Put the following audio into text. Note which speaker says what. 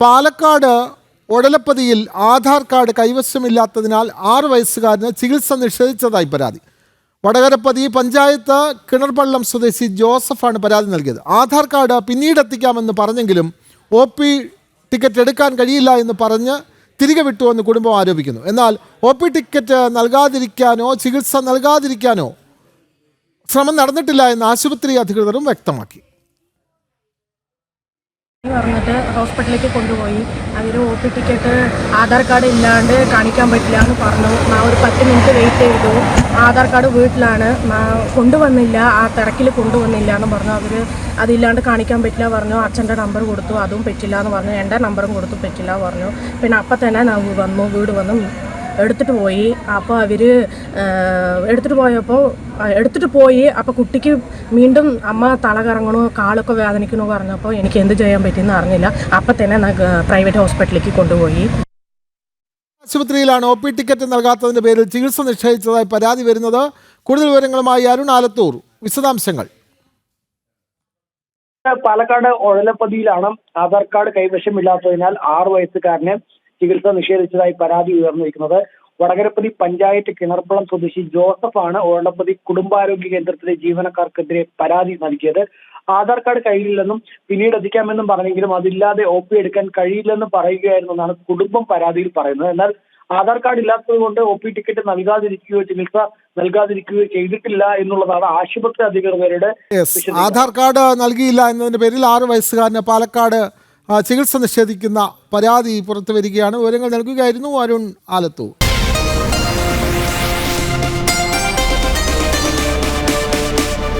Speaker 1: പാലക്കാട് ഒടലപ്പതിയിൽ ആധാർ കാർഡ് കൈവശമില്ലാത്തതിനാൽ ആറ് വയസ്സുകാരന് ചികിത്സ നിഷേധിച്ചതായി പരാതി. വടകരപ്പതി പഞ്ചായത്ത് കിണർപള്ളം സ്വദേശി ജോസഫാണ് പരാതി നൽകിയത്. ആധാർ കാർഡ് പിന്നീട് എത്തിക്കാമെന്ന് പറഞ്ഞെങ്കിലും ഒ പി ടിക്കറ്റ് എടുക്കാൻ കഴിയില്ല എന്ന് പറഞ്ഞ് തിരികെ വിട്ടുവെന്ന് കുടുംബം ആരോപിക്കുന്നു. എന്നാൽ ഒ പി ടിക്കറ്റ് നൽകാതിരിക്കാനോ ചികിത്സ നൽകാതിരിക്കാനോ ശ്രമം നടന്നിട്ടില്ല എന്ന് ആശുപത്രി അധികൃതരും വ്യക്തമാക്കി.
Speaker 2: പറഞ്ഞിട്ട് ഹോസ്പിറ്റലിലേക്ക് കൊണ്ടുപോയി. അവർ O P ticket Aadhaar card ഇല്ലാണ്ട് കാണിക്കാൻ പറ്റില്ല എന്ന് പറഞ്ഞു. ഞാൻ ഒരു പത്ത് മിനിറ്റ് വെയിറ്റ് ചെയ്തു. ആധാർ കാർഡ് വീട്ടിലാണ്. കൊണ്ടുവന്നില്ല. ആ തിരക്കിൽ കൊണ്ടുവന്നില്ല എന്ന് പറഞ്ഞു. അവർ അതില്ലാണ്ട് കാണിക്കാൻ പറ്റില്ല പറഞ്ഞു. അച്ഛന്റെ നമ്പർ കൊടുത്തു. അതും പറ്റില്ല എന്ന് പറഞ്ഞു. എന്റെ നമ്പറും കൊടുത്തു. പറ്റില്ല പറഞ്ഞു. പിന്നെ അപ്പം തന്നെ വന്നു. വീട് വന്നു എടുത്തിട്ട് പോയി. അപ്പോൾ അവർ എടുത്തിട്ട് പോയപ്പോൾ എടുത്തിട്ട് പോയി. അപ്പോൾ കുട്ടിക്ക് വീണ്ടും അമ്മ തല കറങ്ങണു കാളൊക്കെ വേദനിക്കണു പറഞ്ഞപ്പോൾ എനിക്ക് എന്ത് ചെയ്യാൻ പറ്റിയെന്ന് അറിഞ്ഞില്ല. അപ്പം തന്നെ ഞാൻ പ്രൈവറ്റ് ഹോസ്പിറ്റലിലേക്ക് കൊണ്ടുപോയി.
Speaker 1: ആശുപത്രിയിലാണ് ഒ പി ടിക്കറ്റ് നൽകാത്തതിന്റെ പേരിൽ ചികിത്സ നിശ്ചയിച്ചതായി പരാതി വരുന്നത്. കൂടുതൽ വിവരങ്ങളുമായി അരുൺ ആലത്തൂർ. വിശദാംശങ്ങൾ.
Speaker 3: പാലക്കാട് ഒഴലപ്പതിയിലാണ് ആധാർ കാർഡ് കൈവശമില്ലാത്തതിനാൽ ആറു വയസ്സുകാരന് ചികിത്സ നിഷേധിച്ചതായി പരാതി ഉയർന്നിരിക്കുന്നത് വടകരപ്പതി പഞ്ചായത്ത് കിണർപ്പുളം സ്വദേശി ജോസഫാണ്. ഓടപ്പതി കുടുംബാരോഗ്യ കേന്ദ്രത്തിലെ ജീവനക്കാർക്കെതിരെ പരാതി നൽകിയത്. ആധാർ കാർഡ് കയ്യിലില്ലെന്നും പിന്നീട് എത്തിക്കാമെന്നും പറഞ്ഞെങ്കിലും അതില്ലാതെ ഒ പി എടുക്കാൻ കഴിയില്ലെന്ന് പറയുകയായിരുന്നു എന്നാണ് കുടുംബം പരാതിയിൽ പറയുന്നത്. എന്നാൽ ആധാർ കാർഡ് ഇല്ലാത്തത് കൊണ്ട് ഒ പി ടിക്കറ്റ് നൽകാതിരിക്കുകയോ ചികിത്സ നൽകാതിരിക്കുകയോ ചെയ്തിട്ടില്ല എന്നുള്ളതാണ് ആശുപത്രി അധികൃതരുടെ
Speaker 1: ആധാർ കാർഡ് നൽകിയില്ല എന്നതിന്റെ പേരിൽ ആറ് വയസ്സുകാരന് പാലക്കാട് ചികിത്സ നിഷേധിക്കുന്ന പരാതി പുറത്തു വരികയാണ്. വിവരങ്ങൾ നൽകുകയായിരുന്നു അരുൺ ആലത്തൂർ.